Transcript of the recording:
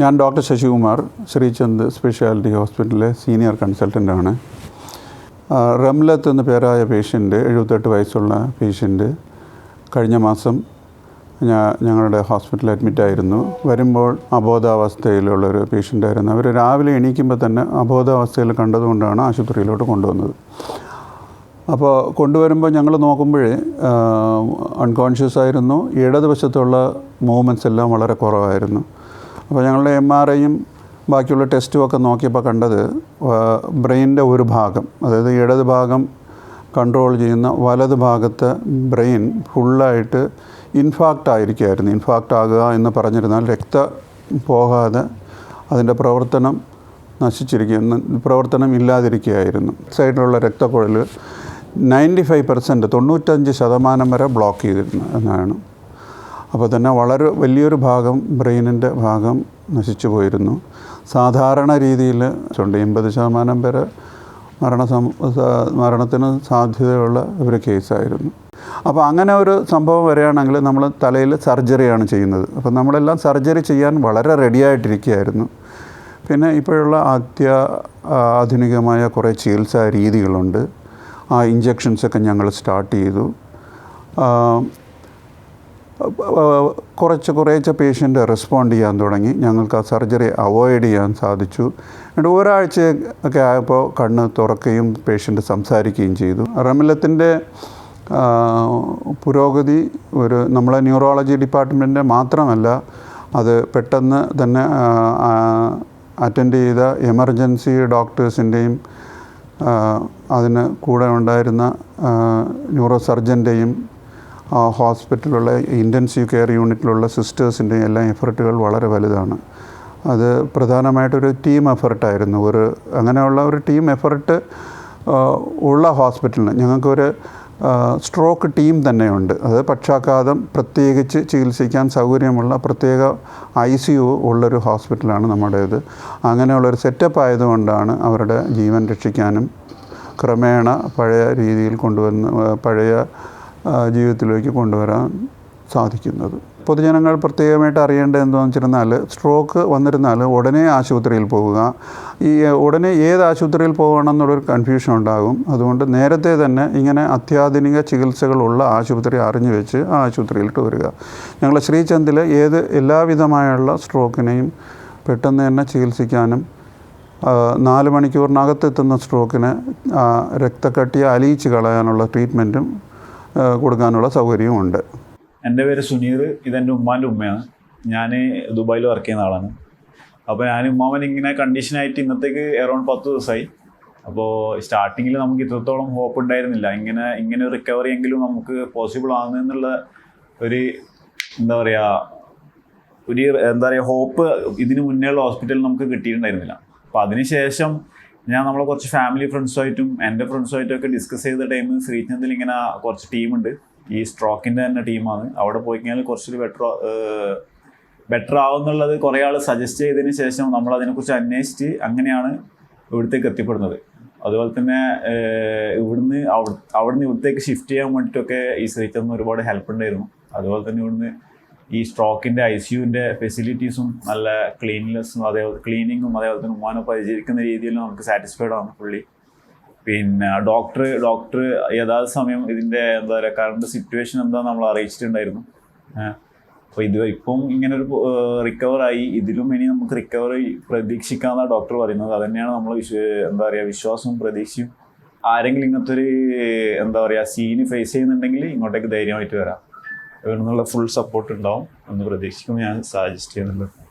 ഞാൻ doctor Sasikumar Sreechand speciality ഹോസ്പിറ്റലിലെ senior കൺസൾട്ടന്റാണ്. റംലത്ത് എന്ന പേരായ പേഷ്യന്റ് എഴുപത്തെട്ട് വയസ്സുള്ള പേഷ്യന്റ് കഴിഞ്ഞ മാസം ഞാ ഞങ്ങളുടെ ഹോസ്പിറ്റലിൽ അഡ്മിറ്റായിരുന്നു വരുമ്പോൾ അബോധാവസ്ഥയിലുള്ളൊരു പേഷ്യന്റായിരുന്നു അവർ രാവിലെ എണീക്കുമ്പോൾ തന്നെ അബോധാവസ്ഥയിൽ കണ്ടതുകൊണ്ടാണ് ആശുപത്രിയിലോട്ട് കൊണ്ടുവന്നത്. അപ്പോൾ കൊണ്ടുവരുമ്പോൾ ഞങ്ങൾ നോക്കുമ്പോഴേ അൺകോൺഷ്യസ് ആയിരുന്നു. ഇടതുവശത്തുള്ള മൂവ്മെന്റ്സ് എല്ലാം വളരെ കുറവായിരുന്നു. അപ്പോൾ ഞങ്ങളുടെ എം ആർ ഐയും ബാക്കിയുള്ള ടെസ്റ്റും ഒക്കെ നോക്കിയപ്പോൾ കണ്ടത് ബ്രെയിനിന്റെ ഒരു ഭാഗം അതായത് ഇടത് ഭാഗം കൺട്രോൾ ചെയ്യുന്ന വലത് ഭാഗത്ത് ബ്രെയിൻ ഫുള്ളായിട്ട് ഇൻഫാക്റ്റ് ആയിരിക്കുമായിരുന്നു. ഇൻഫാക്റ്റ് ആകുക എന്ന് പറഞ്ഞിരുന്നാൽ രക്ത പോകാതെ അതിന്റെ പ്രവർത്തനം നശിച്ചിരിക്കുന്ന പ്രവർത്തനം ഇല്ലാതിരിക്കുകയായിരുന്നു. സൈഡിലുള്ള രക്തക്കുഴൽ നയന്റി ഫൈവ് പെർസെന്റ് തൊണ്ണൂറ്റഞ്ച് ശതമാനം വരെ ബ്ലോക്ക് ചെയ്തിരുന്നു എന്നാണ്. അപ്പോൾ തന്നെ വളരെ വലിയൊരു ഭാഗം ബ്രെയിനിന്റെ ഭാഗം നശിച്ചു പോയിരുന്നു. സാധാരണ രീതിയിൽ ഉണ്ട് എൺപത് ശതമാനം പേര് മരണ മരണത്തിന് സാധ്യതയുള്ള ഒരു കേസായിരുന്നു. അപ്പോൾ അങ്ങനെ ഒരു സംഭവം വരികയാണെങ്കിൽ നമ്മൾ തലയിൽ സർജറിയാണ് ചെയ്യുന്നത്. അപ്പോൾ നമ്മളെല്ലാം സർജറി ചെയ്യാൻ വളരെ റെഡിയായിട്ടിരിക്കുകയായിരുന്നു പിന്നെ ഇപ്പോഴുള്ള അത്യ ആധുനികമായ കുറേ ചികിത്സാ രീതികളുണ്ട്. ആ ഇഞ്ചക്ഷൻസൊക്കെ ഞങ്ങൾ സ്റ്റാർട്ട് ചെയ്തു. കുറച്ച് കുറേച്ച പേഷ്യന്റ് റെസ്പോണ്ട് ചെയ്യാൻ തുടങ്ങി. ഞങ്ങൾക്ക് ആ സർജറി അവോയ്ഡ് ചെയ്യാൻ സാധിച്ചു. എന്നിട്ട് ഒരാഴ്ച ഒക്കെ ആയപ്പോൾ കണ്ണ് തുറക്കുകയും പേഷ്യന്റ് സംസാരിക്കുകയും ചെയ്തു. റമിലത്തിന്റെ പുരോഗതി ഒരു നമ്മളെ ന്യൂറോളജി ഡിപ്പാർട്ട്മെന്റിന്റെ മാത്രമല്ല അത് പെട്ടെന്ന് തന്നെ അറ്റൻഡ് ചെയ്ത എമർജൻസി ഡോക്ടേഴ്സിന്റെയും അതിന് കൂടെ ഉണ്ടായിരുന്ന ന്യൂറോ സർജന്റെയും ഹോസ്പിറ്റലിലുള്ള ഇന്റൻസീവ് കെയർ യൂണിറ്റിലുള്ള സിസ്റ്റേഴ്സിന്റെയും എല്ലാം എഫർട്ടുകൾ വളരെ വലുതാണ്. അത് പ്രധാനമായിട്ടൊരു ടീം എഫർട്ടായിരുന്നു. ഒരു അങ്ങനെയുള്ള ഒരു ടീം എഫർട്ട് ഉള്ള ഹോസ്പിറ്റലിന് ഞങ്ങൾക്കൊരു സ്ട്രോക്ക് ടീം തന്നെയുണ്ട്. അത് പക്ഷാഘാതം പ്രത്യേകിച്ച് ചികിത്സിക്കാൻ സൗകര്യമുള്ള പ്രത്യേക ഐ സി യു ഉള്ളൊരു ഹോസ്പിറ്റലാണ് നമ്മുടേത്. അങ്ങനെയുള്ളൊരു സെറ്റപ്പ് ആയതുകൊണ്ടാണ് അവരുടെ ജീവൻ രക്ഷിക്കാനും ക്രമേണ പഴയ രീതിയിൽ കൊണ്ടുവന്ന് പഴയ ജീവിതത്തിലേക്ക് കൊണ്ടുവരാൻ സാധിക്കുന്നത്. പൊതുജനങ്ങൾ പ്രത്യേകമായിട്ട് അറിയേണ്ടത് എന്താണെന്ന് വെച്ചിരുന്നാൽ സ്ട്രോക്ക് വന്നിരുന്നാൽ ഉടനെ ആശുപത്രിയിൽ പോവുക. ഈ ഉടനെ ഏത് ആശുപത്രിയിൽ പോകണം എന്നുള്ളൊരു കൺഫ്യൂഷൻ ഉണ്ടാകും. അതുകൊണ്ട് നേരത്തെ തന്നെ ഇങ്ങനെ അത്യാധുനിക ചികിത്സകളുള്ള ആശുപത്രി അറിഞ്ഞു വെച്ച് ആ ആശുപത്രിയിലിട്ട് വരിക. ഞങ്ങൾ ശ്രീചന്ദിൽ ഏത് എല്ലാവിധമായുള്ള സ്ട്രോക്കിനെയും പെട്ടെന്ന് തന്നെ ചികിത്സിക്കാനും നാല് മണിക്കൂറിനകത്തെത്തുന്ന സ്ട്രോക്കിന് രക്തക്കട്ടിയെ അലിയിച്ച് കളയാനുള്ള ട്രീറ്റ്മെന്റും കൊടുക്കാനുള്ള സൗകര്യവും ഉണ്ട്. എന്റെ പേര് സുനീർ ഇതെന്റെ ഉമ്മാന്റെ ഉമ്മയാണ്. ഞാൻ ദുബായിൽ വർക്ക് ചെയ്യുന്ന ആളാണ്. അപ്പോൾ ഞാൻ ഉമ്മാവൻ ഇങ്ങനെ കണ്ടീഷനായിട്ട് ഇന്നത്തേക്ക് എറൗണ്ട് പത്ത് ദിവസമായി. അപ്പോൾ സ്റ്റാർട്ടിങ്ങിൽ നമുക്ക് ഇത്രത്തോളം ഹോപ്പ് ഉണ്ടായിരുന്നില്ല. ഇങ്ങനെ ഇങ്ങനെ റിക്കവറി എങ്കിലും നമുക്ക് പോസിബിൾ ആകുന്നതെന്നുള്ള ഒരു എന്താ പറയുക ഒരു എന്താ പറയുക ഹോപ്പ് ഇതിന് മുന്നേ ഉള്ള ഹോസ്പിറ്റലിൽ നമുക്ക് കിട്ടിയിട്ടുണ്ടായിരുന്നില്ല. അപ്പോൾ അതിനുശേഷം ഞാൻ നമ്മൾ കുറച്ച് ഫാമിലി ഫ്രണ്ട്സുമായിട്ടും എന്റെ ഫ്രണ്ട്സുമായിട്ടും ഒക്കെ ഡിസ്കസ് ചെയ്ത ടൈമിൽ ശ്രീചന്ദിൽ ഇങ്ങനെ കുറച്ച് ടീമുണ്ട് ഈ സ്ട്രോക്കിന്റെ തന്നെ ടീമാണ് അവിടെ പോയി കഴിഞ്ഞാൽ കുറച്ചൊരു ബെറ്റർ ബെറ്റർ ആവുന്നുള്ളത് കുറേ ആൾ സജസ്റ്റ് ചെയ്തതിന് ശേഷം നമ്മൾ അതിനെക്കുറിച്ച് അന്വേഷിച്ച് അങ്ങനെയാണ് ഇവിടത്തേക്ക് എത്തിപ്പെടുന്നത്. അതുപോലെ തന്നെ ഇവിടുന്ന് അവിടെ അവിടുന്ന് ഇവിടത്തേക്ക് ഷിഫ്റ്റ് ചെയ്യാൻ വേണ്ടിയിട്ടൊക്കെ ഈ ശ്രീചന്ദ്രൻ ഒരുപാട് ഹെൽപ്പ് ഉണ്ടായിരുന്നു. അതുപോലെ തന്നെ ഇവിടുന്ന് ഈ സ്ട്രോക്കിന്റെ ഐ സിയുവിന്റെ ഫെസിലിറ്റീസും നല്ല ക്ലീൻലെസ്സും അതേപോലെ ക്ലീനിങ്ങും അതേപോലെ തന്നെ ഉമ്മാനെ പരിചരിക്കുന്ന രീതിയിൽ നമുക്ക് സാറ്റിസ്ഫൈഡ് ആണ് പുള്ളി. പിന്നെ ഡോക്ടർ ഡോക്ടർ യഥാർത്ഥ സമയം ഇതിന്റെ എന്താ പറയുക കറണ്ട് സിറ്റുവേഷൻ എന്താ നമ്മൾ അറിയിച്ചിട്ടുണ്ടായിരുന്നു. അപ്പോൾ ഇത് ഇപ്പം ഇങ്ങനൊരു റിക്കവറായി ഇതിലും ഇനി നമുക്ക് റിക്കവറി പ്രതീക്ഷിക്കാമെന്നാണ് ഡോക്ടർ പറയുന്നത്. അത് തന്നെയാണ് നമ്മൾ വിശ്വ എന്താ പറയുക വിശ്വാസവും പ്രതീക്ഷയും. ആരെങ്കിലും ഇങ്ങനത്തെ ഒരു എന്താ പറയുക സീന് ഫേസ് ചെയ്യുന്നുണ്ടെങ്കിൽ ഇങ്ങോട്ടേക്ക് ധൈര്യമായിട്ട് വരാം. ഇവിടെ നിന്നുള്ള ഫുൾ സപ്പോർട്ട് ഉണ്ടാവും എന്ന് പ്രതീക്ഷിക്കുമ്പോൾ ഞാൻ സജസ്റ്റ് ചെയ്യുന്നുണ്ട്.